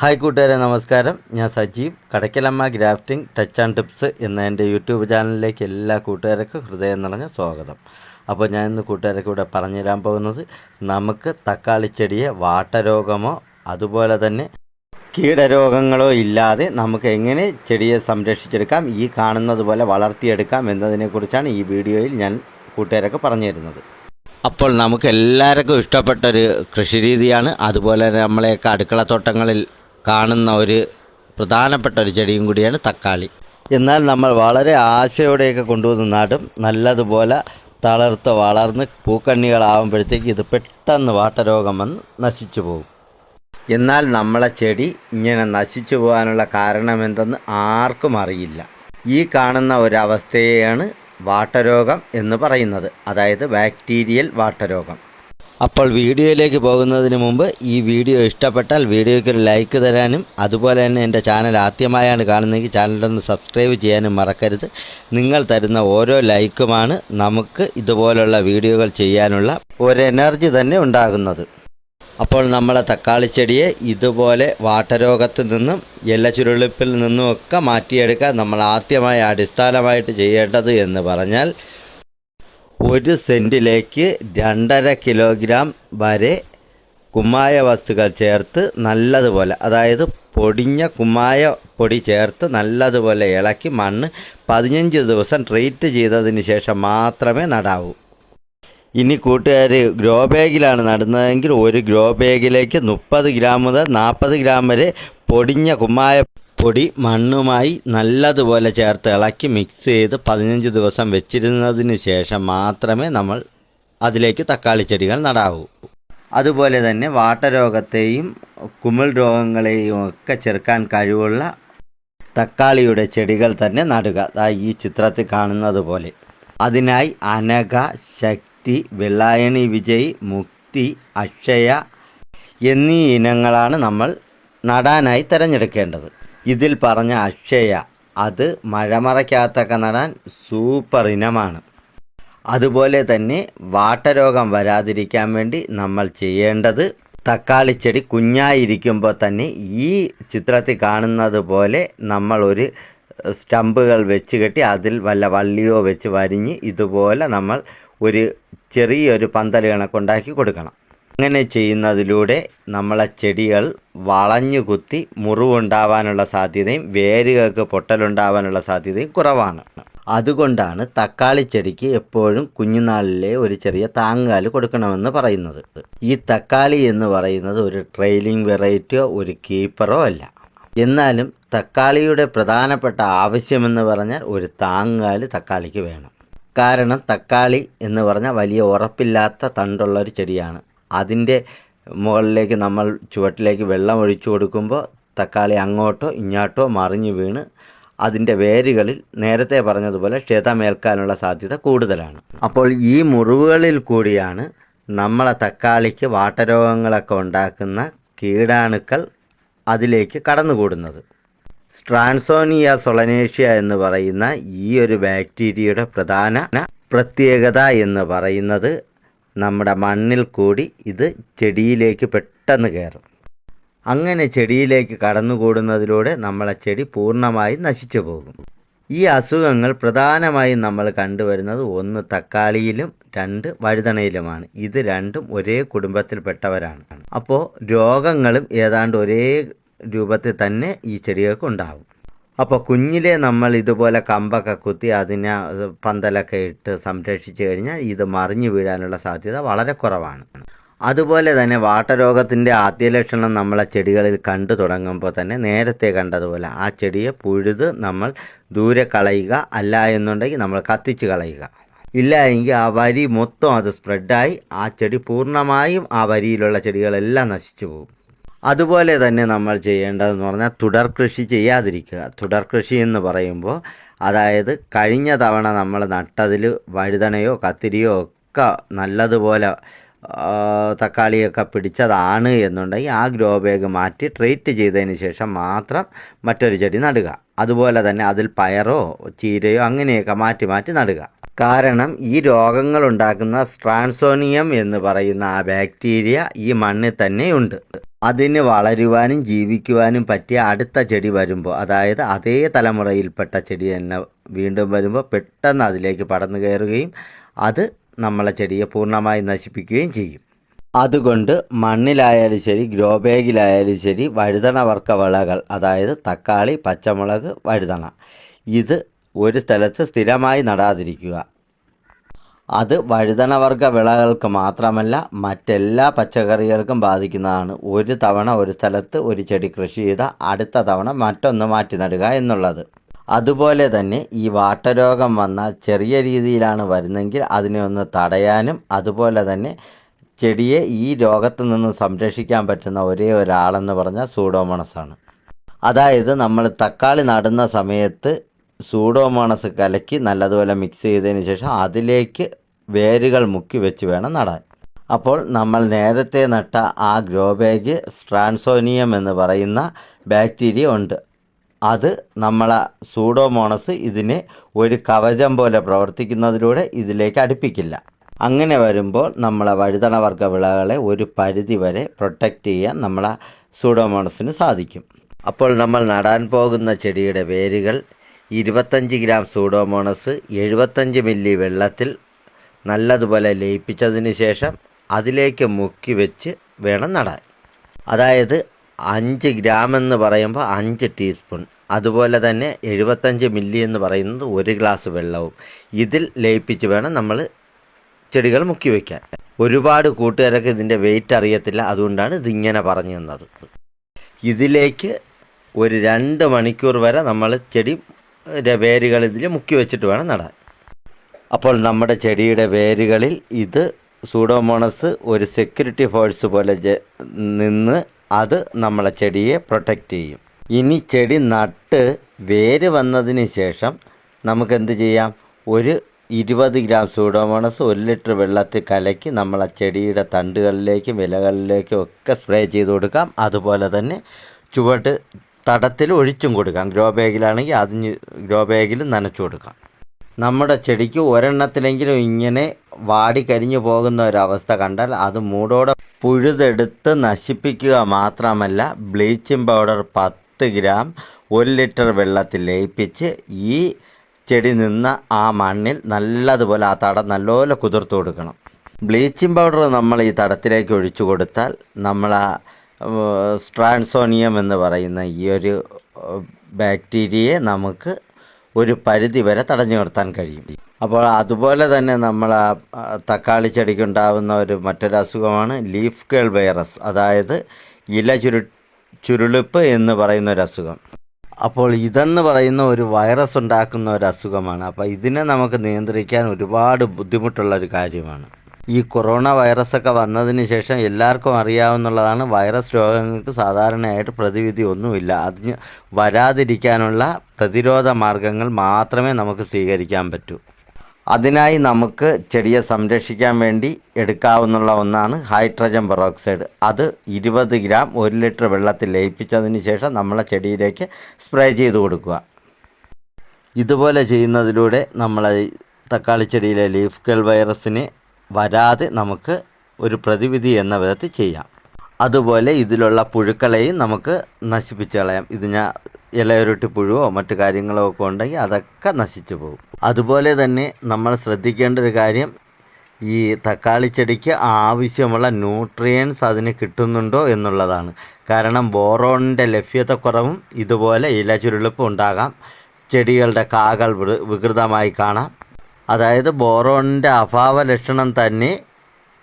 Hi കൂട്ടുകാരെ നമസ്കാരം. ഞാൻ Sajeev. Kadakkalamma grafting touch and tips എന്ന എന്റെ യൂട്യൂബ് ചാനലിലേക്ക് എല്ലാ കൂട്ടുകാർക്കും ഹൃദയം നിറഞ്ഞ സ്വാഗതം. അപ്പോൾ ഞാൻ ഇന്ന് കൂട്ടുകാർക്ക് ഇവിടെ പറഞ്ഞു തരാൻ പോകുന്നത് നമുക്ക് തക്കാളി ചെടിയെ വാട്ടരോഗമോ അതുപോലെ തന്നെ കീടരോഗങ്ങളോ ഇല്ലാതെ നമുക്ക് എങ്ങനെ ചെടിയെ സംരക്ഷിച്ചെടുക്കാം ഈ കാണുന്നത് പോലെ വളർത്തിയെടുക്കാം എന്നതിനെക്കുറിച്ചാണ് ഈ വീഡിയോയിൽ ഞാൻ കൂട്ടുകാരൊക്കെ പറഞ്ഞു തരുന്നത്. അപ്പോൾ നമുക്ക് എല്ലാവർക്കും ഇഷ്ടപ്പെട്ടൊരു കൃഷി രീതിയാണ്. അതുപോലെ നമ്മളെയൊക്കെ അടുക്കളത്തോട്ടങ്ങളിൽ കാണുന്ന ഒരു പ്രധാനപ്പെട്ട ഒരു ചെടിയും കൂടിയാണ് തക്കാളി. എന്നാൽ നമ്മൾ വളരെ ആശയോടെയൊക്കെ കൊണ്ടുവന്ന് നടും നല്ലതുപോലെ തളർത്ത് വളർന്ന് പൂക്കണ്ണികളാവുമ്പോഴത്തേക്ക് ഇത് പെട്ടെന്ന് വാട്ടരോഗം വന്ന് നശിച്ചു പോകും. എന്നാൽ നമ്മളെ ചെടി ഇങ്ങനെ നശിച്ചു പോകാനുള്ള കാരണം കാരണമെന്തെന്ന് ആർക്കും അറിയില്ല. ഈ കാണുന്ന ഒരവസ്ഥയെയാണ് വാട്ടരോഗം എന്ന് പറയുന്നത്. അതായത് ബാക്ടീരിയൽ വാട്ടരോഗം. അപ്പോൾ വീഡിയോയിലേക്ക് പോകുന്നതിന് മുമ്പ് ഈ വീഡിയോ ഇഷ്ടപ്പെട്ടാൽ വീഡിയോയ്ക്ക് ഒരു ലൈക്ക് തരാനും അതുപോലെ തന്നെ എന്റെ ചാനൽ ആദ്യമായാണ് കാണുന്നതെങ്കിൽ ചാനലൊന്ന് സബ്സ്ക്രൈബ് ചെയ്യാനും മറക്കരുത്. നിങ്ങൾ തരുന്ന ഓരോ ലൈക്കുമാണ് നമുക്ക് ഇതുപോലുള്ള വീഡിയോകൾ ചെയ്യാനുള്ള ഒരു എനർജി തന്നെ ഉണ്ടാകുന്നത്. അപ്പോൾ നമ്മളെ തക്കാളി ചെടിയെ ഇതുപോലെ വാട്ടരോഗത്തിൽ നിന്നും എല്ല ചുരുളിപ്പിൽ നിന്നുമൊക്കെ മാറ്റിയെടുക്കാൻ നമ്മൾ ആദ്യമായി അടിസ്ഥാനമായിട്ട് ചെയ്യേണ്ടത് എന്ന് പറഞ്ഞാൽ ഒരു സെന്റിലേക്ക് രണ്ടര കിലോഗ്രാം വരെ കുമ്മായ വസ്തുക്കൾ ചേർത്ത് നല്ലതുപോലെ അതായത് പൊടിഞ്ഞ കുമ്മായ പൊടി ചേർത്ത് നല്ലതുപോലെ ഇളക്കി മണ്ണ് പതിനഞ്ച് ദിവസം ട്രീറ്റ് ചെയ്തതിന് ശേഷം മാത്രമേ നടാവൂ. ഇനി കൂട്ടുകാർ ഗ്രോ ബാഗിലാണ് നടുന്നതെങ്കിൽ ഒരു ഗ്രോ ബാഗിലേക്ക് മുപ്പത് ഗ്രാം മുതൽ നാൽപ്പത് ഗ്രാം വരെ പൊടിഞ്ഞ കുമ്മായ പൊടി മണ്ണുമായി നല്ലതുപോലെ ചേർത്ത് ഇളക്കി മിക്സ് ചെയ്ത് പതിനഞ്ച് ദിവസം വെച്ചിരുന്നതിന് ശേഷം മാത്രമേ നമ്മൾ അതിലേക്ക് തക്കാളി ചെടികൾ നടാവൂ. അതുപോലെ തന്നെ വാട്ടരോഗത്തെയും കുമിൾ രോഗങ്ങളെയും ഒക്കെ ചെറുക്കാൻ കഴിവുള്ള തക്കാളിയുടെ ചെടികൾ തന്നെ നടുക. ഈ ചിത്രത്തിൽ കാണുന്നത് പോലെ. അതിനായി അനഘ ശക്തി വെള്ളായണി വിജയ് മുക്തി അക്ഷയ എന്നീ ഇനങ്ങളാണ് നമ്മൾ നടാനായി തിരഞ്ഞെടുക്കേണ്ടത്. ഇതിൽ പറഞ്ഞ അക്ഷയ അത് മഴമറയ്ക്കകത്തൊക്കെ നടാൻ സൂപ്പർ ഇനമാണ്. അതുപോലെ തന്നെ വാട്ടരോഗം വരാതിരിക്കാൻ വേണ്ടി നമ്മൾ ചെയ്യേണ്ടത് തക്കാളി ചെടി കുഞ്ഞായിരിക്കുമ്പോൾ തന്നെ ഈ ചിത്രത്തിൽ കാണുന്നത് പോലെ നമ്മൾ ഒരു സ്റ്റമ്പുകൾ വെച്ച് കെട്ടി അതിൽ വല്ല വള്ളിയോ വെച്ച് വരിഞ്ഞ് ഇതുപോലെ നമ്മൾ ഒരു ചെറിയൊരു പന്തൽ കണക്കുണ്ടാക്കി കൊടുക്കണം. അങ്ങനെ ചെയ്യുന്നതിലൂടെ നമ്മളെ ചെടികൾ വളഞ്ഞു കുത്തി മുറിവുണ്ടാവാനുള്ള സാധ്യതയും വേരുകൾക്ക് പൊട്ടലുണ്ടാവാനുള്ള സാധ്യതയും കുറവാണ്. അതുകൊണ്ടാണ് തക്കാളി ചെടിക്ക് എപ്പോഴും കുഞ്ഞുനാളിലെ ഒരു ചെറിയ താങ്ങാൽ കൊടുക്കണമെന്ന് പറയുന്നത്. ഈ തക്കാളി എന്ന് പറയുന്നത് ഒരു ട്രെയിലിംഗ് വെറൈറ്റിയോ ഒരു കീപ്പറോ അല്ല. എന്നാലും തക്കാളിയുടെ പ്രധാനപ്പെട്ട ആവശ്യമെന്ന് പറഞ്ഞാൽ ഒരു താങ്ങാൽ തക്കാളിക്ക് വേണം. കാരണം തക്കാളി എന്ന് പറഞ്ഞാൽ വലിയ ഉറപ്പില്ലാത്ത തണ്ടുള്ള ഒരു ചെടിയാണ്. അതിന്റെ മുകളിലേക്ക് നമ്മൾ ചുവട്ടിലേക്ക് വെള്ളം ഒഴിച്ചു കൊടുക്കുമ്പോൾ തക്കാളി അങ്ങോട്ടോ ഇങ്ങോട്ടോ മറിഞ്ഞു വീണ് അതിന്റെ വേരുകളിൽ നേരത്തെ പറഞ്ഞതുപോലെ ക്ഷതമേൽക്കാനുള്ള സാധ്യത കൂടുതലാണ്. അപ്പോൾ ഈ മുറിവുകളിൽ കൂടിയാണ് നമ്മളെ തക്കാളിക്ക് വാട്ടരോഗങ്ങളൊക്കെ ഉണ്ടാക്കുന്ന കീടാണുക്കൾ അതിലേക്ക് കടന്നുകൂടുന്നത്. സ്ട്രാൻസോണിയ സൊളനേഷ്യ എന്ന് പറയുന്ന ഈ ഒരു ബാക്ടീരിയയുടെ പ്രധാന പ്രത്യേകത എന്ന് പറയുന്നത് നമ്മുടെ മണ്ണിൽ കൂടി ഇത് ചെടിയിലേക്ക് പെട്ടെന്ന് കയറും. അങ്ങനെ ചെടിയിലേക്ക് കടന്നുകൂടുന്നതിലൂടെ നമ്മളെ ചെടി പൂർണമായി നശിച്ചു പോകും. ഈ അസുഖങ്ങൾ പ്രധാനമായും നമ്മൾ കണ്ടുവരുന്നത് ഒന്ന് തക്കാളിയിലും രണ്ട് വഴുതണയിലുമാണ് ഇത് രണ്ടും ഒരേ കുടുംബത്തിൽപ്പെട്ടവരാണ്. അപ്പോൾ രോഗങ്ങളും ഏതാണ്ട് ഒരേ രൂപത്തിൽ തന്നെ ഈ ചെടികൾക്ക് ഉണ്ടാവും. അപ്പോൾ കുഞ്ഞിലെ നമ്മൾ ഇതുപോലെ കമ്പൊക്കെ കുത്തി അതിനെ പന്തലൊക്കെ ഇട്ട് സംരക്ഷിച്ചു കഴിഞ്ഞാൽ ഇത് മറിഞ്ഞു വീഴാനുള്ള സാധ്യത വളരെ കുറവാണ്. അതുപോലെ തന്നെ വാട്ടരോഗത്തിന്റെ ആദ്യ ലക്ഷണം നമ്മളെ ചെടികളിൽ കണ്ടു തുടങ്ങുമ്പോൾ തന്നെ നേരത്തെ കണ്ടതുപോലെ ആ ചെടിയെ പുഴുത് നമ്മൾ ദൂരെ കളയുക അല്ല എന്നുണ്ടെങ്കിൽ നമ്മൾ കത്തിച്ച് കളയുക. ഇല്ല എങ്കിൽ ആ വരി മൊത്തം അത് സ്പ്രെഡായി ആ ചെടി പൂർണമായും ആ വരിയിലുള്ള ചെടികളെല്ലാം നശിച്ചു പോകും. അതുപോലെ തന്നെ നമ്മൾ ചെയ്യേണ്ടതെന്ന് പറഞ്ഞാൽ തുടർ കൃഷി ചെയ്യാതിരിക്കുക. തുടർ കൃഷി എന്ന് പറയുമ്പോൾ അതായത് കഴിഞ്ഞ തവണ നമ്മൾ നട്ടതിൽ വഴുതണയോ കത്തിരിയോ ഒക്കെ നല്ലതുപോലെ തക്കാളിയൊക്കെ പിടിച്ചതാണ് എന്നുണ്ടെങ്കിൽ ആ ഗ്രോ ബാഗ് മാറ്റി ട്രീറ്റ് ചെയ്തതിന് ശേഷം മാത്രം മറ്റൊരു ചെടി നടുക. അതുപോലെ തന്നെ അതിൽ പയറോ ചീരയോ അങ്ങനെയൊക്കെ മാറ്റി മാറ്റി നടുക. കാരണം ഈ രോഗങ്ങൾ ഉണ്ടാക്കുന്ന സ്ട്രാൻസോണിയം എന്ന് പറയുന്ന ആ ബാക്ടീരിയ ഈ മണ്ണിൽ തന്നെയുണ്ട്. അതിന് വളരുവാനും ജീവിക്കുവാനും പറ്റിയ അടുത്ത ചെടി വരുമ്പോൾ അതായത് അതേ തലമുറയിൽപ്പെട്ട ചെടി തന്നെ വീണ്ടും വരുമ്പോൾ പെട്ടെന്ന് അതിലേക്ക് പടന്നു കയറുകയും അത് നമ്മളെ ചെടിയെ പൂർണമായി നശിപ്പിക്കുകയും ചെയ്യും. അതുകൊണ്ട് മണ്ണിലായാലും ശരി ഗ്രോ ബാഗിലായാലും ശരി വഴുതണ വർക്ക വിളകൾ അതായത് തക്കാളി പച്ചമുളക് വഴുതണ ഇത് ഒരു സ്ഥലത്ത് സ്ഥിരമായി നടാതിരിക്കുക. അത് വഴുതണവർഗ വിളകൾക്ക് മാത്രമല്ല മറ്റെല്ലാ പച്ചക്കറികൾക്കും ബാധിക്കുന്നതാണ്. ഒരു തവണ ഒരു സ്ഥലത്ത് ഒരു ചെടി കൃഷി ചെയ്ത അടുത്ത തവണ മറ്റൊന്ന് മാറ്റി നടുക എന്നുള്ളത്. അതുപോലെ തന്നെ ഈ വാട്ടരോഗം വന്നാൽ ചെറിയ രീതിയിലാണ് വരുന്നെങ്കിൽ അതിനെ ഒന്ന് തടയാനും അതുപോലെ തന്നെ ചെടിയെ ഈ രോഗത്തു നിന്ന് സംരക്ഷിക്കാൻ പറ്റുന്ന ഒരേ ഒരാളെന്ന് പറഞ്ഞാൽ സൂഡോമണസാണ്. അതായത് നമ്മൾ തക്കാളി നടുന്ന സമയത്ത് സൂഡോമോണസ് കലക്കി നല്ലതുപോലെ മിക്സ് ചെയ്തതിന് ശേഷം അതിലേക്ക് വേരുകൾ മുക്കി വെച്ച് വേണം നടാൻ. അപ്പോൾ നമ്മൾ നേരത്തെ നട്ട ആ ഗ്രോ ബാഗ് സ്ട്രാൻസോനിയം എന്ന് പറയുന്ന ബാക്ടീരിയ ഉണ്ട്. അത് നമ്മളെ സൂഡോമോണസ് ഇതിനെ ഒരു കവചം പോലെ പ്രവർത്തിക്കുന്നതിലൂടെ ഇതിലേക്ക് അടുപ്പിക്കില്ല. അങ്ങനെ വരുമ്പോൾ നമ്മളെ വഴുതണവർഗ വിളകളെ ഒരു പരിധി വരെ പ്രൊട്ടക്റ്റ് ചെയ്യാൻ നമ്മളെ സൂഡോമോണസിന് സാധിക്കും. അപ്പോൾ നമ്മൾ നടാൻ പോകുന്ന ചെടിയുടെ വേരുകൾ ഇരുപത്തഞ്ച് ഗ്രാം സൂഡോമോണസ് എഴുപത്തഞ്ച് മില്ലി വെള്ളത്തിൽ നല്ലതുപോലെ ലയിപ്പിച്ചതിന് ശേഷം അതിലേക്ക് മുക്കി വെച്ച് വേണം നടാൻ. അതായത് അഞ്ച് ഗ്രാം എന്ന് പറയുമ്പോൾ അഞ്ച് ടീസ്പൂൺ. അതുപോലെ തന്നെ എഴുപത്തഞ്ച് മില്ലി എന്ന് പറയുന്നത് ഒരു ഗ്ലാസ് വെള്ളവും. ഇതിൽ ലയിപ്പിച്ച് വേണം നമ്മൾ ചെടികൾ മുക്കി വയ്ക്കാൻ ഒരുപാട് കൂട്ടുകാരൊക്കെ ഇതിന്റെ വെയിറ്റ് അറിയത്തില്ല അതുകൊണ്ടാണ് ഇതിങ്ങനെ പറഞ്ഞു തന്നത്. ഇതിലേക്ക് ഒരു രണ്ട് മണിക്കൂർ വരെ നമ്മൾ ചെടി വേരുകൾ ഇതിൽ മുക്കി വെച്ചിട്ട് വേണം നടാൻ. അപ്പോൾ നമ്മുടെ ചെടിയുടെ വേരുകളിൽ ഇത് സൂഡോമോണസ് ഒരു സെക്യൂരിറ്റി ഫോഴ്സ് പോലെ നിന്ന് അത് നമ്മളെ ചെടിയെ പ്രൊട്ടക്റ്റ് ചെയ്യും. ഇനി ചെടി നട്ട് വേര് വന്നതിന് ശേഷം നമുക്ക് എന്ത് ചെയ്യാം? ഒരു ഇരുപത് ഗ്രാം സൂഡോമോണസ് ഒരു ലിറ്റർ വെള്ളത്തിൽ കലക്കി നമ്മളെ ചെടിയുടെ തണ്ടുകളിലേക്കും ഇലകളിലേക്കും ഒക്കെ സ്പ്രേ ചെയ്ത് കൊടുക്കാം. അതുപോലെ തന്നെ ചുവട്ട് തടത്തിൽ ഒഴിച്ചും കൊടുക്കാം. ഗ്രോ ബാഗിലാണെങ്കിൽ അതിന് ഗ്രോ ബാഗിൽ നനച്ചു കൊടുക്കാം. നമ്മുടെ ചെടിക്ക് ഒരെണ്ണത്തിലെങ്കിലും ഇങ്ങനെ വാടി കരിഞ്ഞു പോകുന്ന ഒരവസ്ഥ കണ്ടാൽ അത് മൂടോടെ പുഴുതെടുത്ത് നശിപ്പിക്കുക മാത്രമല്ല ബ്ലീച്ചിങ് പൗഡർ പത്ത് ഗ്രാം ഒരു ലിറ്റർ വെള്ളത്തിൽ ലയിപ്പിച്ച് ഈ ചെടി നിന്ന ആ മണ്ണിൽ നല്ലതുപോലെ ആ തടം നല്ലപോലെ കുതിർത്ത് കൊടുക്കണം. ബ്ലീച്ചിങ് പൗഡർ നമ്മൾ ഈ തടത്തിലേക്ക് ഒഴിച്ചു കൊടുത്താൽ നമ്മൾ ആ സ്ട്രാൻസോണിയം എന്ന് പറയുന്ന ഈ ഒരു ബാക്ടീരിയയെ നമുക്ക് ഒരു പരിധി വരെ തടഞ്ഞു നിർത്താൻ കഴിയും. അപ്പോൾ അതുപോലെ തന്നെ നമ്മൾ ആ തക്കാളി ചെടിക്കുണ്ടാകുന്ന ഒരു മറ്റൊരു അസുഖമാണ് ലീഫ് കേൾ വൈറസ് അതായത് ഇല ചുരു ചുരുളിപ്പ് എന്ന് പറയുന്ന ഒരു അസുഖം. അപ്പോൾ ഇതെന്ന് പറയുന്ന ഒരു വൈറസ് ഉണ്ടാക്കുന്ന ഒരു അസുഖമാണ്. അപ്പോൾ ഇതിനെ നമുക്ക് നിയന്ത്രിക്കാൻ ഒരുപാട് ബുദ്ധിമുട്ടുള്ള ഒരു കാര്യമാണ്. ഈ കൊറോണ വൈറസൊക്കെ വന്നതിന് ശേഷം എല്ലാവർക്കും അറിയാവുന്നതാണ് വൈറസ് രോഗങ്ങൾക്ക് സാധാരണയായിട്ട് പ്രതിവിധി ഒന്നുമില്ല. അതിന് വരാതിരിക്കാനുള്ള പ്രതിരോധ മാർഗങ്ങൾ മാത്രമേ നമുക്ക് സ്വീകരിക്കാൻ പറ്റൂ. അതിനായി നമുക്ക് ചെടിയെ സംരക്ഷിക്കാൻ വേണ്ടി എടുക്കാവുന്ന ഒന്നാണ് ഹൈഡ്രജൻ പെറോക്സൈഡ്. അത് ഇരുപത് ഗ്രാം ഒരു ലിറ്റർ വെള്ളത്തിൽ ലയിപ്പിച്ചതിന് ശേഷം നമ്മളെ ചെടിയിലേക്ക് സ്പ്രേ ചെയ്ത് കൊടുക്കുക. ഇതുപോലെ ചെയ്യുന്നതിലൂടെ നമ്മളെ തക്കാളി ചെടിയിലെ ലീഫ് കെൽ വൈറസിനെ വരാതെ നമുക്ക് ഒരു പ്രതിവിധി എന്ന വിധത്തിൽ ചെയ്യാം. അതുപോലെ ഇതിലുള്ള പുഴുക്കളെയും നമുക്ക് നശിപ്പിച്ച് കളയാം. ഇത് ഞാൻ ഇലയൊരുട്ടി പുഴുവോ മറ്റു കാര്യങ്ങളോ ഒക്കെ ഉണ്ടെങ്കിൽ അതൊക്കെ നശിച്ചു പോകും. അതുപോലെ തന്നെ നമ്മൾ ശ്രദ്ധിക്കേണ്ട ഒരു കാര്യം ഈ തക്കാളി ചെടിക്ക് ആവശ്യമുള്ള ന്യൂട്രിയൻസ് അതിന് കിട്ടുന്നുണ്ടോ എന്നുള്ളതാണ്. കാരണം ബോറോണിന്റെ ലഭ്യതക്കുറവും ഇതുപോലെ ഇല ചുരുളിപ്പ് ഉണ്ടാകാം. ചെടികളുടെ കാകൾ വികൃതമായി കാണാം. അതായത് ബോറോണിന്റെ അഭാവ ലക്ഷണം തന്നെ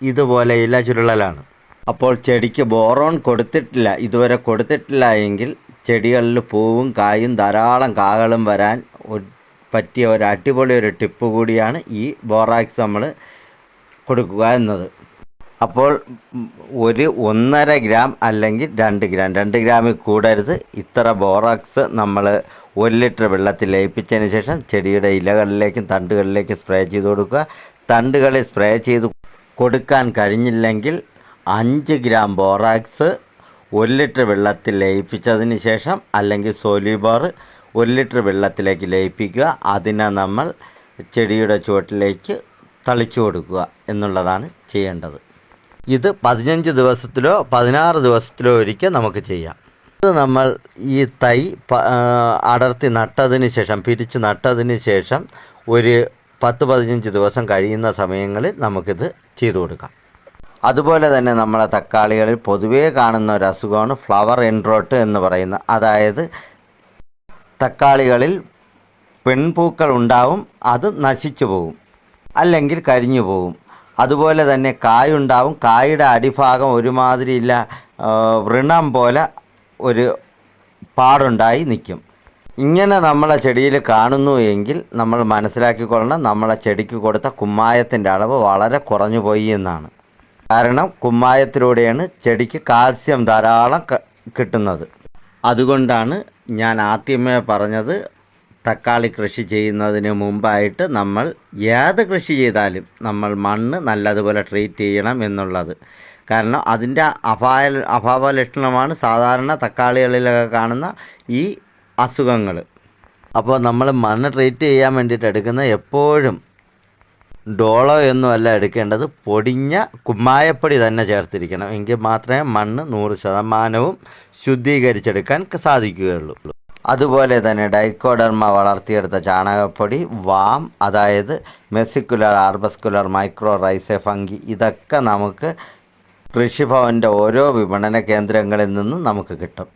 ഇതുപോലെ ഇല ചുരുളലാണ്. അപ്പോൾ ചെടിക്ക് ബോറോൺ കൊടുത്തിട്ടില്ല ഇതുവരെ കൊടുത്തിട്ടില്ല എങ്കിൽ ചെടികളിൽ പൂവും കായും ധാരാളം കാകളും വരാൻ പറ്റിയ ഒരു അടിപൊളി ഒരു ടിപ്പ് കൂടിയാണ് ഈ ബോറാക്സ് നമ്മൾ കൊടുക്കുക എന്നത്. അപ്പോൾ ഒരു ഒന്നര ഗ്രാം അല്ലെങ്കിൽ രണ്ട് ഗ്രാം രണ്ട് ഗ്രാമിൽ കൂടരുത്. ഇത്ര ബോറാക്സ് നമ്മൾ ഒരു ലിറ്റർ വെള്ളത്തിൽ ലയിപ്പിച്ചതിന് ശേഷം ചെടിയുടെ ഇലകളിലേക്കും തണ്ടുകളിലേക്കും സ്പ്രേ ചെയ്ത് കൊടുക്കുക. തണ്ടുകളിൽ സ്പ്രേ ചെയ്ത് കൊടുക്കാൻ കഴിഞ്ഞില്ലെങ്കിൽ അഞ്ച് ഗ്രാം ബോറാക്സ് ഒരു ലിറ്റർ വെള്ളത്തിൽ ലയിപ്പിച്ചതിന് ശേഷം അല്ലെങ്കിൽ സോലിബോർ ഒരു ലിറ്റർ വെള്ളത്തിലേക്ക് ലയിപ്പിക്കുക. അതിനെ നമ്മൾ ചെടിയുടെ ചുവട്ടിലേക്ക് തളിച്ചു കൊടുക്കുക എന്നുള്ളതാണ് ചെയ്യേണ്ടത്. ഇത് പതിനഞ്ച് ദിവസത്തിലോ പതിനാറ് ദിവസത്തിലോ ഒരിക്കൽ നമുക്ക് ചെയ്യാം. ഇത് നമ്മൾ ഈ തൈ അടർത്തി നട്ടതിന് ശേഷം പിരിച്ച് നട്ടതിന് ശേഷം ഒരു പത്ത് പതിനഞ്ച് ദിവസം കഴിയുന്ന സമയങ്ങളിൽ നമുക്കിത് ചെയ്തു കൊടുക്കാം. അതുപോലെ തന്നെ നമ്മളെ തക്കാളികളിൽ പൊതുവേ കാണുന്ന ഒരു അസുഖമാണ് ഫ്ലവർ എൻഡ്രോട്ട് എന്ന് പറയുന്ന അതായത് തക്കാളികളിൽ പെൺപൂക്കൾ ഉണ്ടാവും അത് നശിച്ചു പോകും അല്ലെങ്കിൽ കരിഞ്ഞു പോകും അതുപോലെ തന്നെ കായുണ്ടാവും. കായുടെ അടിഭാഗം ഒരുമാതിരിയില്ല. വൃണം പോലെ ഒരു പാടുണ്ടായി നിൽക്കും. ഇങ്ങനെ നമ്മളെ ചെടിയിൽ കാണുന്നു എങ്കിൽ നമ്മൾ മനസ്സിലാക്കിക്കൊള്ളണം. നമ്മളെ ചെടിക്ക് കൊടുത്ത കുമ്മായത്തിന്റെ അളവ് വളരെ കുറഞ്ഞു പോയി എന്നാണ്. കാരണം കുമ്മായത്തിലൂടെയാണ് ചെടിക്ക് കാൽസ്യം ധാരാളം കിട്ടുന്നത്. അതുകൊണ്ടാണ് ഞാൻ ആദ്യമേ പറഞ്ഞത് തക്കാളി കൃഷി ചെയ്യുന്നതിന് മുമ്പായിട്ട് നമ്മൾ ഏത് കൃഷി ചെയ്താലും നമ്മൾ മണ്ണ് നല്ലതുപോലെ ട്രീറ്റ് ചെയ്യണം എന്നുള്ളത്. കാരണം അതിന്റെ അഭായ അഭാവ ലക്ഷണമാണ് സാധാരണ തക്കാളികളിലൊക്കെ കാണുന്ന ഈ അസുഖങ്ങൾ. അപ്പോൾ നമ്മൾ മണ്ണ് ട്രീറ്റ് ചെയ്യാൻ വേണ്ടിയിട്ട് എടുക്കുന്ന എപ്പോഴും ഡോളോ ഒന്നുമല്ല എടുക്കേണ്ടത് പൊടിഞ്ഞ കുമ്മായപ്പൊടി തന്നെ ചേർത്തിരിക്കണം. എങ്കിൽ മാത്രമേ മണ്ണ് നൂറ് ശതമാനവും ശുദ്ധീകരിച്ചെടുക്കാൻ സാധിക്കുകയുള്ളൂ. അതുപോലെ തന്നെ ഡൈക്കോഡർമ വളർത്തിയെടുത്ത ചാണകപ്പൊടി വാം അതായത് മെസിക്കുലർ ആർബസ്കുലർ മൈക്രോ റൈസെ ഫംഗി ഇതൊക്കെ നമുക്ക് കൃഷിഭവന്റെ ഓരോ വിപണന കേന്ദ്രങ്ങളിൽ നിന്നും നമുക്ക് കിട്ടും.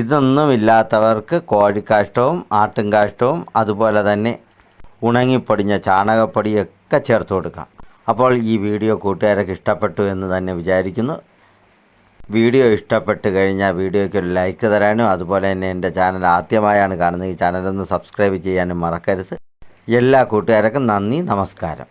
ഇതൊന്നുമില്ലാത്തവർക്ക് കോഴിക്കാഷ്ടവും ആട്ടുംകാഷ്ടവും അതുപോലെ തന്നെ ഉണങ്ങിപ്പൊടിഞ്ഞ ചാണകപ്പൊടിയൊക്കെ ചേർത്ത് കൊടുക്കാം. അപ്പോൾ ഈ വീഡിയോ കൂട്ടുകാരൊക്കെ ഇഷ്ടപ്പെട്ടു എന്ന് തന്നെ വിചാരിക്കുന്നു. വീഡിയോ ഇഷ്ടപ്പെട്ട് കഴിഞ്ഞാൽ വീഡിയോയ്ക്ക് ഒരു ലൈക്ക് തരാനും അതുപോലെ തന്നെ എന്റെ ചാനൽ ആദ്യമായാണ് കാണുന്നത് ഈ ചാനലൊന്ന് സബ്സ്ക്രൈബ് ചെയ്യാനും മറക്കരുത്. എല്ലാ കൂട്ടുകാർക്കും നന്ദി നമസ്കാരം.